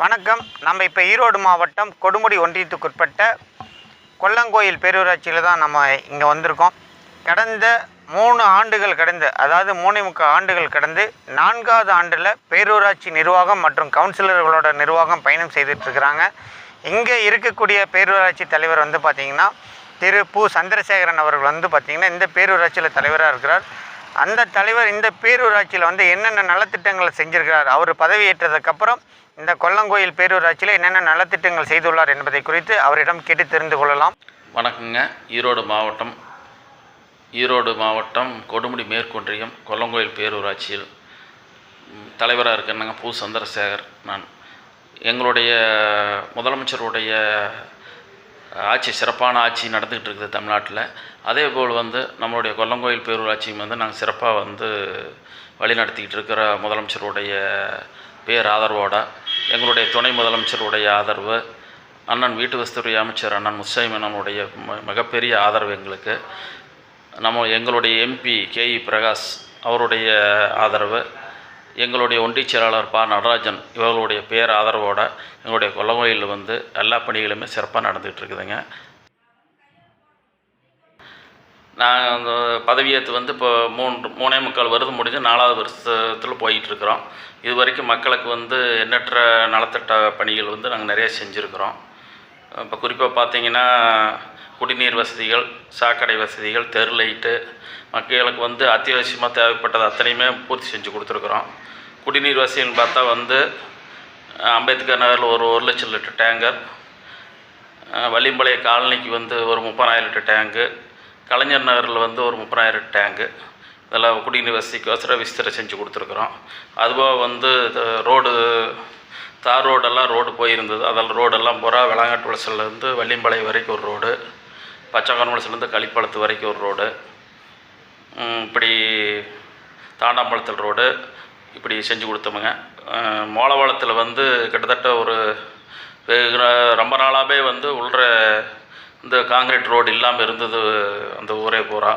வணக்கம். நம்ம இப்போ ஈரோடு மாவட்டம் கொடுமுடி ஒன்றியத்துக்குட்பட்ட கொல்லங்கோயில் பேரூராட்சியில் தான் நம்ம இங்கே வந்திருக்கோம். கடந்த மூணு ஆண்டுகள் கடந்து அதாவது மூணே முக்கால் ஆண்டுகள் கடந்து நான்காவது ஆண்டில் பேரூராட்சி நிர்வாகம் மற்றும் கவுன்சிலர்களோட நிர்வாகம் பயணம் செய்துட்ருக்குறாங்க. இங்கே இருக்கக்கூடிய பேரூராட்சி தலைவர் வந்து பார்த்திங்கன்னா திரு பு. சந்திரசேகரன் அவர்கள் வந்து பார்த்திங்கன்னா இந்த பேரூராட்சியில் தலைவராக இருக்கிறார். அந்த தலைவர் இந்த பேரூராட்சியில் வந்து என்னென்ன நலத்திட்டங்களை செஞ்சிருக்கிறார் அவர் பதவியேற்றதுக்கப்புறம் இந்த கொல்லங்கோயில் பேரூராட்சியில் என்னென்ன நலத்திட்டங்கள் செய்துள்ளார் என்பதை குறித்து அவரிடம் கேட்டு தெரிந்து கொள்ளலாம். வணக்கங்க. ஈரோடு மாவட்டம் ஈரோடு மாவட்டம் கொடுமுடி மேற்கொன்றியம் கொல்லங்கோயில் பேரூராட்சியில் தலைவராக இருக்கேனுங்க பூ. சந்திரசேகர் நான். எங்களுடைய முதலமைச்சருடைய ஆட்சி சிறப்பான ஆட்சி நடந்துக்கிட்டு இருக்குது தமிழ்நாட்டில். அதே போல் வந்து நம்மளுடைய கொல்லங்கோயில் பேரூராட்சியும் வந்து நாங்கள் சிறப்பாக வந்து வழி நடத்திக்கிட்டு இருக்கிற முதலமைச்சருடைய பேர் ஆதரவோட எங்களுடைய துணை முதலமைச்சருடைய ஆதரவு அண்ணன் வீட்டு வசதித்துறை அமைச்சர் அண்ணன் முஸ்ஸைமனனுடைய ம- மிகப்பெரிய ஆதரவு எங்களுக்கு. நம்ம எங்களுடைய எம்பி கேஇ பிரகாஷ் அவருடைய ஆதரவு எங்களுடைய ஒன்றிய செயலாளர் பா. நடராஜன் இவர்களுடைய பேர் ஆதரவோடு எங்களுடைய கொல்லங்கோயிலில் வந்து எல்லா பணிகளுமே சிறப்பாக நடந்துகிட்டு இருக்குதுங்க நான் அந்த பதவியேற்று வந்து இப்போ மூன்று மூணே முக்கால் வருது முடிஞ்சு நாலாவது வருஷத்தில் போயிட்டுருக்குறோம் இது வரைக்கும் மக்களுக்கு வந்து எண்ணற்ற நலத்திட்ட பணிகள் வந்து நாங்கள் நிறைய செஞ்சுருக்குறோம். இப்போ குறிப்பாக பார்த்தீங்கன்னா குடிநீர் வசதிகள் சாக்கடை வசதிகள் தெரு லைட்டு மக்களுக்கு வந்து அத்தியாவசியமாக தேவைப்பட்டது அத்தனையுமே பூர்த்தி செஞ்சு கொடுத்துருக்குறோம். குடிநீர் வசதின்னு பார்த்தா வந்து அம்பேத்கர் நகரில் ஒரு ஒரு லட்சம் லிட்டர் டேங்கர் அஹ், வள்ளிம்பாளைய காலனிக்கு வந்து ஒரு முப்பதாயிரம் லிட்டர் டேங்கு கலைஞர் நகரில் வந்து ஒரு முப்பதாயிரம் டேங்கு இதெல்லாம் குடிநீர் வசதிக்கோசரம் விஸ்தரை செஞ்சு கொடுத்துருக்குறோம். அதுபோக வந்து ரோடு தார் ரோடெல்லாம் ரோடு போயிருந்தது. அதெல்லாம் ரோடெல்லாம் பூரா வேளாங்கட்டு வளசல்லேருந்து வள்ளிம்பாளையம் வரைக்கும் ஒரு ரோடு. பச்சைக்கான வளசல்லேருந்து களிப்பாளத்து வரைக்கும் ஒரு ரோடு. இப்படி தாண்டாம்பழத்தில் ரோடு. இப்படி செஞ்சு கொடுத்தோமுங்க மோளவாளத்தில் வந்து கிட்டத்தட்ட ஒரு வெகு ரொம்ப நாளாகவே வந்து உள்ள இந்த காங்கிரீட் ரோடு இல்லாமல் இருந்தது அந்த ஊரே பூரா.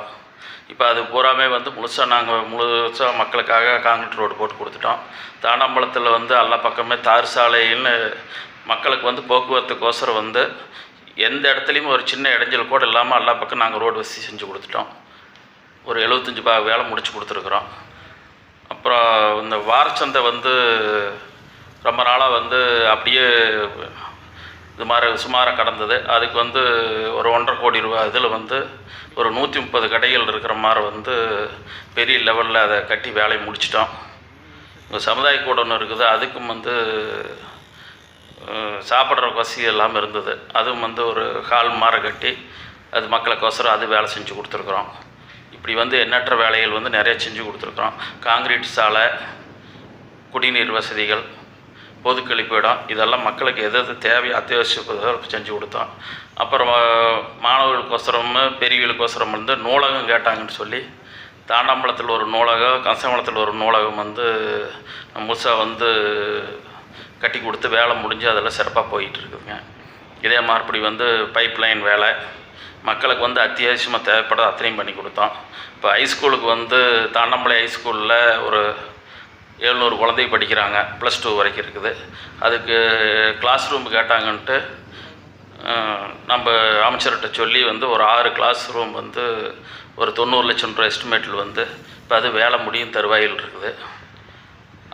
இப்போ அது பூராமே வந்து முழுசாக நாங்கள் முழுசாக மக்களுக்காக காங்கிரீட் ரோடு போட்டு கொடுத்துட்டோம். தாண்டாம்பழத்தில் வந்து எல்லா பக்கமே தார் சாலைன்னு மக்களுக்கு வந்து போக்குவரத்துக்கோசரம் வந்து எந்த இடத்துலையும் ஒரு சின்ன இடைஞ்சல் கூட இல்லாமல் எல்லா பக்கம் நாங்கள் ரோடு வசதி செஞ்சு கொடுத்துட்டோம். ஒரு எழுபத்தஞ்சி பா வேலை முடிச்சு கொடுத்துருக்குறோம். அப்புறம் இந்த வாரச்சந்தை வந்து ரொம்ப நாளாக வந்து அப்படியே இது மாதிரி சுமாராக கடந்தது. அதுக்கு வந்து ஒரு ஒன்றரை கோடி ரூபா இதில் வந்து ஒரு நூற்றி முப்பது கடைகள் இருக்கிற மாதிரி வந்து பெரிய லெவலில் அதை கட்டி வேலையை முடிச்சிட்டோம். இங்கே சமுதாய கூட ஒன்று இருக்குது. அதுக்கும் வந்து சாப்பிட்ற வசதி எல்லாம் இருந்தது. அதுவும் வந்து ஒரு ஹால் மாற கட்டி அது மக்களுக்கோசரம் அது வேலை செஞ்சு கொடுத்துருக்குறோம். இப்படி வந்து எண்ணற்ற வேலைகள் வந்து நிறைய செஞ்சு கொடுத்துருக்குறோம். காங்கிரீட் சாலை குடிநீர் வசதிகள் பொது கழிப்பிடம் இதெல்லாம் மக்களுக்கு எது எது தேவையோ அத்தியாவசிய செஞ்சு கொடுத்தோம். அப்புறம் மாணவர்களுக்கொசரமும் மாணவர்களுக்கோசரம் பெரியவர்களுக்கோசரம் வந்து நூலகம் கேட்டாங்கன்னு சொல்லி தாண்டாம்பழத்தில் ஒரு நூலகம் கசமலத்தில் ஒரு நூலகம் வந்து முழுசாக வந்து கட்டி கொடுத்து வேலை முடிஞ்சு அதெல்லாம் சிறப்பாக போயிட்டு இருக்குதுங்க இதே மறுபடி வந்து பைப் லைன் வேலை. மக்களுக்கு வந்து அத்தியாவசியமாக தேவைப்பட அத்தனையும் பண்ணி கொடுத்தோம். இப்போ ஹைஸ்கூலுக்கு வந்து தாண்டம்பளை ஹைஸ்கூலில் ஒரு எழுநூறு குழந்தை படிக்கிறாங்க. ப்ளஸ் டூ வரைக்கும் இருக்குது. அதுக்கு கிளாஸ் ரூம் கேட்டாங்கன்ட்டு நம்ம அமைச்சர்கிட்ட சொல்லி வந்து ஒரு ஆறு கிளாஸ் ரூம் வந்து ஒரு தொண்ணூறு லட்சம் ரூபா எஸ்டிமேட்டில் வந்து இப்போ அது வேலை முடியும் தருவாயில் இருக்குது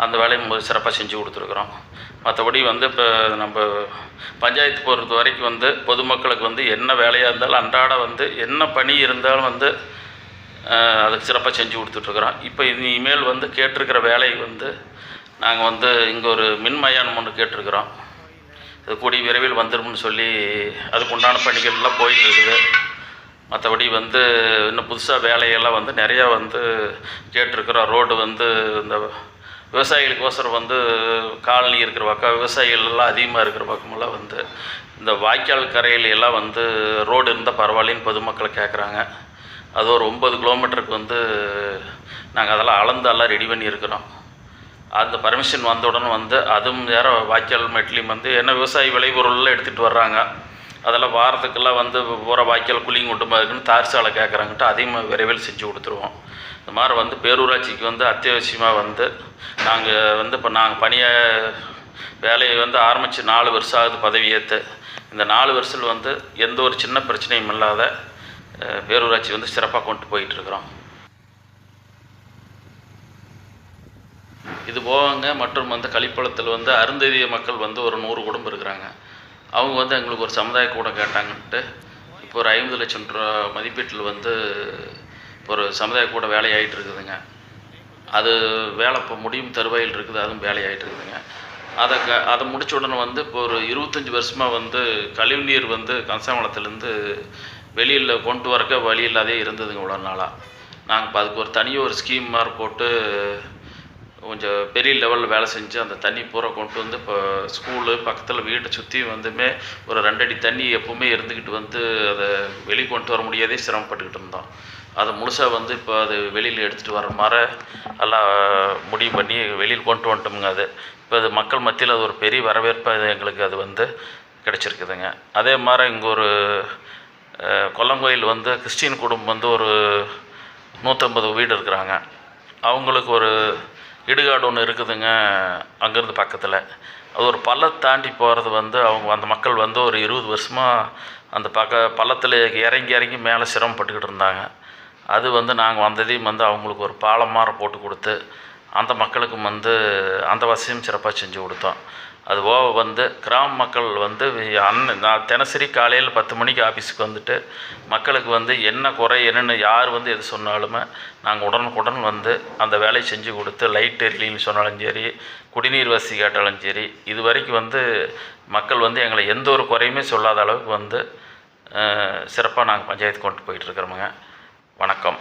அந்த வேலையை சிறப்பாக செஞ்சு கொடுத்துருக்குறோம். மற்றபடி வந்து இப்போ நம்ம பஞ்சாயத்து பொறுத்த வரைக்கும் வந்து பொதுமக்களுக்கு வந்து என்ன வேலையாக இருந்தாலும் அன்றாட வந்து என்ன பணி இருந்தாலும் வந்து அதுக்கு சிறப்பாக செஞ்சு கொடுத்துட்ருக்குறோம். இப்போ இனிமேல் வந்து கேட்டிருக்கிற வேலை வந்து நாங்கள் வந்து இங்கே ஒரு மின் மயானம் ஒன்று கேட்டிருக்கிறோம். இது கூடிய விரைவில் வந்துடும்னு சொல்லி அதுக்கு உண்டான பணிகள்லாம் போயிட்டுருக்குது. மற்றபடி வந்து இன்னும் புதுசாக வேலையெல்லாம் வந்து நிறையா வந்து கேட்டிருக்கிறோம். ரோடு வந்து இந்த விவசாயிகளுக்கோசரம் வந்து காலனி இருக்கிற பக்கம் விவசாயிகள்லாம் அதிகமாக இருக்கிற பக்கமெல்லாம் வந்து இந்த வாய்க்கால் கரையில் எல்லாம் வந்து ரோடு இருந்தால் பரவாயில்லன்னு பொதுமக்கள் கேட்குறாங்க அது ஒரு ஒம்பது கிலோமீட்டருக்கு வந்து நாங்கள் அதெல்லாம் அளந்து எல்லாம் ரெடி பண்ணியிருக்கிறோம். அந்த பர்மிஷன் வந்தவுடனே வந்து அதுவும் வேறு வாய்க்கால் மெட்லையும் வந்து என்ன விவசாய விளைபொருள்லாம் எடுத்துகிட்டு வர்றாங்க. அதெல்லாம் வாரத்துக்கெல்லாம் வந்து பூரா வாய்க்கால் குழிங்க விட்டுமா இருக்குன்னு தார் சாலை கேட்குறாங்கட்டு அதையும் விரைவில் செஞ்சு கொடுத்துருவோம். இந்த மாதிரி வந்து பேரூராட்சிக்கு வந்து அத்தியாவசியமாக வந்து நாங்கள் வந்து இப்போ நாங்கள் பணியை வேலையை வந்து ஆரம்பித்து நாலு வருஷம் ஆகுது பதவி ஏற்று இந்த நாலு வருஷத்தில் வந்து எந்த ஒரு சின்ன பிரச்சனையும் இல்லாத பேரூராட்சி வந்து சிறப்பாக கொண்டு போயிட்டுருக்குறோம். இது போவாங்க மற்றும் வந்து கழிப்பழத்தில் வந்து அருந்ததிய மக்கள் வந்து ஒரு நூறு குடும்பம் இருக்கிறாங்க. அவங்க வந்து எங்களுக்கு ஒரு சமுதாய கூடம் கேட்டாங்கன்ட்டு இப்போ ஒரு ஐம்பது லட்சம் ரூபா மதிப்பீட்டில் வந்து ஒரு சமுதாய கூடம் வேலையாகிட்டு இருக்குதுங்க. அது வேலை இப்போ முடியும் தருவாயில் இருக்குது அதுவும் வேலையாயிட்டு இருக்குதுங்க. அதை க அதை முடிச்ச உடனே வந்து இப்போ ஒரு இருபத்தஞ்சி வருஷமாக வந்து கழிவுநீர் வந்து கன்சாமலத்துலேருந்து வெளியில் கொண்டு வரக்க வழி இல்லாதே இருந்ததுங்க இவ்வளோ நாளாக நாங்கள் இப்போ அதுக்கு ஒரு தனியாக ஒரு ஸ்கீம் மாதிரி போட்டு கொஞ்சம் பெரிய லெவலில் வேலை செஞ்சு அந்த தண்ணி பூரா கொண்டு வந்து இப்போ ஸ்கூலு பக்கத்தில் வீட்டை சுற்றி வந்துமே ஒரு ரெண்டடி தண்ணி எப்போவுமே இருந்துக்கிட்டு வந்து அதை வெளியே கொண்டு வர முடியாதே சிரமப்பட்டுக்கிட்டு இருந்தோம். அதை முழுசாக வந்து இப்போ அது வெளியில் எடுத்துகிட்டு வர மாதிரி எல்லாம் முடிவு பண்ணி வெளியில் கொண்டு வந்துட்டோமுங்க அது. இப்போ அது மக்கள் மத்தியில் அது ஒரு பெரிய வரவேற்பாக எங்களுக்கு அது வந்து கிடச்சிருக்குதுங்க. அதே மாதிரி இங்கே ஒரு கொல்லங்கோயில் வந்து கிறிஸ்டின் குடும்பம் வந்து ஒரு நூற்றம்பது வீடு இருக்கிறாங்க. அவங்களுக்கு ஒரு இடுகாடு ஒன்று இருக்குதுங்க. அங்கேருந்து பக்கத்தில். அது ஒரு பள்ளம் தாண்டி போகிறது வந்து அவங்க அந்த மக்கள் வந்து ஒரு இருபது வருஷமாக அந்த பக்க பள்ளத்தில் இறங்கி இறங்கி மேலே சிரமப்பட்டுக்கிட்டு இருந்தாங்க. அது வந்து நாங்கள் வந்ததையும் வந்து அவங்களுக்கு ஒரு பாலம் மாற போட்டு கொடுத்து அந்த மக்களுக்கும் வந்து அந்த வசதியும் சிறப்பாக செஞ்சு கொடுத்தோம். அது போக வந்து கிராம மக்கள் வந்து அன்ன நான் தினசரி காலையில் பத்து மணிக்கு ஆஃபீஸுக்கு வந்துட்டு மக்களுக்கு வந்து என்ன குறை என்னென்னு யார் வந்து எது சொன்னாலுமே நாங்கள் உடனுக்குடன் வந்து அந்த வேலையை செஞ்சு கொடுத்து லைட் எரியலின்னு சொன்னாலும் சரி குடிநீர் வசதி கேட்டாலும் சரி இது வரைக்கும் வந்து மக்கள் வந்து எங்களை எந்த ஒரு குறையுமே சொல்லாத அளவுக்கு வந்து சிறப்பாக நாங்கள் பஞ்சாயத்து கொண்டு போயிட்டுருக்குறோமுங்க வணக்கம்.